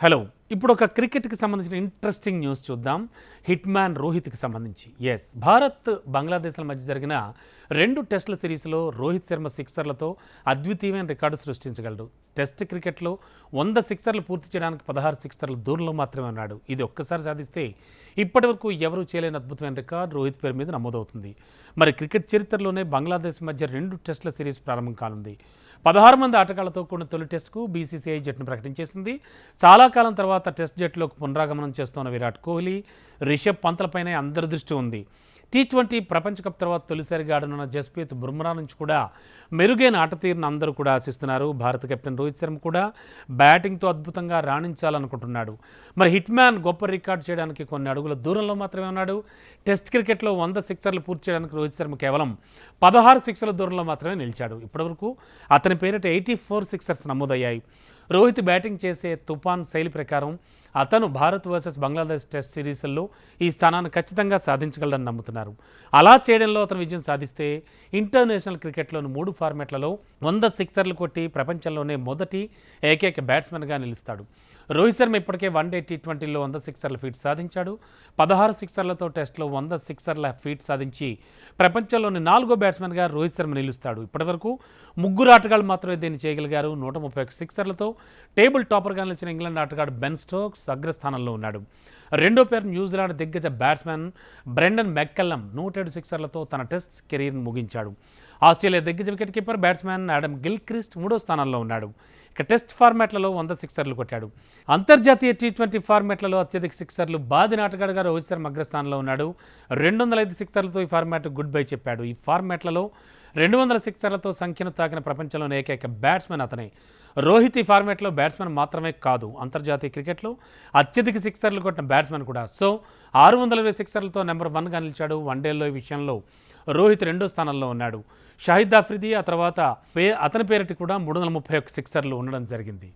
Hello ఇప్పుడు ఒక క్రికెట్కి సంబంధించిన ఇంట్రెస్టింగ్ న్యూస్ చూద్దాం. హిట్ మ్యాన్ రోహిత్కి సంబంధించి. ఎస్ భారత్ బంగ్లాదేశ్ల మధ్య జరిగిన రెండు టెస్టుల సిరీస్లో రోహిత్ శర్మ సిక్సర్లతో అద్వితీయమైన రికార్డు సృష్టించగలడు. టెస్ట్ క్రికెట్లో వంద సిక్సర్లు పూర్తి చేయడానికి పదహారు సిక్సర్ల దూరంలో మాత్రమే ఉన్నాడు. ఇది ఒక్కసారి సాధిస్తే ఇప్పటివరకు ఎవరూ చేయలేని అద్భుతమైన రికార్డు రోహిత్ పేరు మీద నమోదవుతుంది. మరి క్రికెట్ చరిత్రలోనే బంగ్లాదేశ్ మధ్య రెండు టెస్టుల సిరీస్ ప్రారంభం కానుంది. పదహారు మంది ఆటగాళ్ళతో కూడిన తొలి టెస్ట్కు బీసీసీఐ జట్టును ప్రకటించేసింది. చాలా కాలం తర్వాత టెస్ట్ జట్టులోకి పునరాగమనం చేస్తున్న విరాట్ కోహ్లీ రిషబ్ పంత్లపైనే అందరి దృష్టి ఉంది. టీ ట్వంటీ ప్రపంచ కప్ తర్వాత తొలిసారిగా ఆడనున్న జస్ప్రీత్ బుమ్రా నుంచి కూడా మెరుగైన ఆట తీరును అందరూ కూడా ఆశిస్తున్నారు. భారత కెప్టెన్ రోహిత్ శర్మ కూడా బ్యాటింగ్తో అద్భుతంగా రాణించాలనుకుంటున్నాడు. మరి హిట్ మ్యాన్ గొప్ప రికార్డ్ చేయడానికి కొన్ని అడుగుల దూరంలో మాత్రమే ఉన్నాడు. టెస్ట్ క్రికెట్లో వంద సిక్సర్లు పూర్తి చేయడానికి రోహిత్ శర్మ కేవలం పదహారు సిక్సర్ల దూరంలో మాత్రమే నిలిచాడు. ఇప్పటివరకు అతని పేరిట ఎయిటీ ఫోర్ సిక్సర్స్ నమోదయ్యాయి. రోహిత్ బ్యాటింగ్ చేసే తుఫాన్ శైలి ప్రకారం అతను భారత్ వర్సెస్ బంగ్లాదేశ్ టెస్ట్ సిరీస్లో ఈ స్థానాన్ని ఖచ్చితంగా సాధించగలడని నమ్ముతున్నారు. అలా చేయడంలో అతను విజయం సాధిస్తే ఇంటర్నేషనల్ క్రికెట్లోని మూడు ఫార్మాట్లలో వంద సిక్సర్లు కొట్టి ప్రపంచంలోనే మొదటి ఏకైక బ్యాట్స్మెన్గా నిలుస్తాడు. రోహిత్ శర్మ ఇప్పటికే వన్డే టీ ట్వంటీలో వంద సిక్సర్ల ఫీట్ సాధించాడు. పదహారు సిక్సర్లతో టెస్ట్లో వంద సిక్సర్ల ఫీట్ సాధించి ప్రపంచంలోని నాలుగో బ్యాట్స్మెన్గా రోహిత్ శర్మ నిలుస్తాడు. ఇప్పటివరకు ముగ్గురు ఆటగాళ్ళు మాత్రమే దీన్ని చేయగలిగారు. నూట ముప్పై ఒక సిక్సర్లతో టేబుల్ టాపర్గా నిలిచిన ఇంగ్లాండ్ ఆటగాడు బెన్ స్టోక్స్ అగ్రస్థానంలో ఉన్నాడు. రెండో పేరు న్యూజిలాండ్ దిగ్గజ బ్యాట్స్మెన్ బ్రెండన్ మెక్కల్లం నూట ఏడు సిక్సర్లతో తన టెస్ట్ కెరీర్ను ముగించాడు. ఆస్ట్రేలియా దిగ్గజ wicket keeper batsmen Adam Gilchrist మూడో స్థానంలో ఉన్నాడు. ఇక టెస్ట్ ఫార్మాట్లలో వంద సిక్సర్లు కొట్టాడు. అంతర్జాతీయ టీ ట్వంటీ ఫార్మాట్లలో అత్యధిక సిక్సర్లు బాదిన ఆటగాడుగా రోహిత్ శర్మ అగ్రస్థానంలో ఉన్నాడు. రెండు వందల ఐదు సిక్సర్లతో ఈ ఫార్మాట్ గుడ్ బై చెప్పాడు. ఈ ఫార్మాట్లలో రెండు వందల సిక్సర్లతో సంఖ్యను తాకిన ప్రపంచంలోని ఏకైక బ్యాట్స్మెన్ అతనే. రోహిత్ ఈ బ్యాట్స్మెన్ మాత్రమే కాదు అంతర్జాతీయ క్రికెట్లో అత్యధిక సిక్సర్లు కొట్టిన బ్యాట్స్మెన్ కూడా. సో ఆరు వందల ఇరవై సిక్సర్లతో నెంబర్ వన్గా నిలిచాడు వన్డేల్లో ఈ విషయంలో. రోహిత్ రెండో స్థానంలో ఉన్నాడు. షాహిద్ ఆఫ్రిది ఆ తర్వాత పే అతని పేరిటి కూడా మూడు వందల ముప్పై ఒక్క సిక్సర్లు ఉండడం జరిగింది.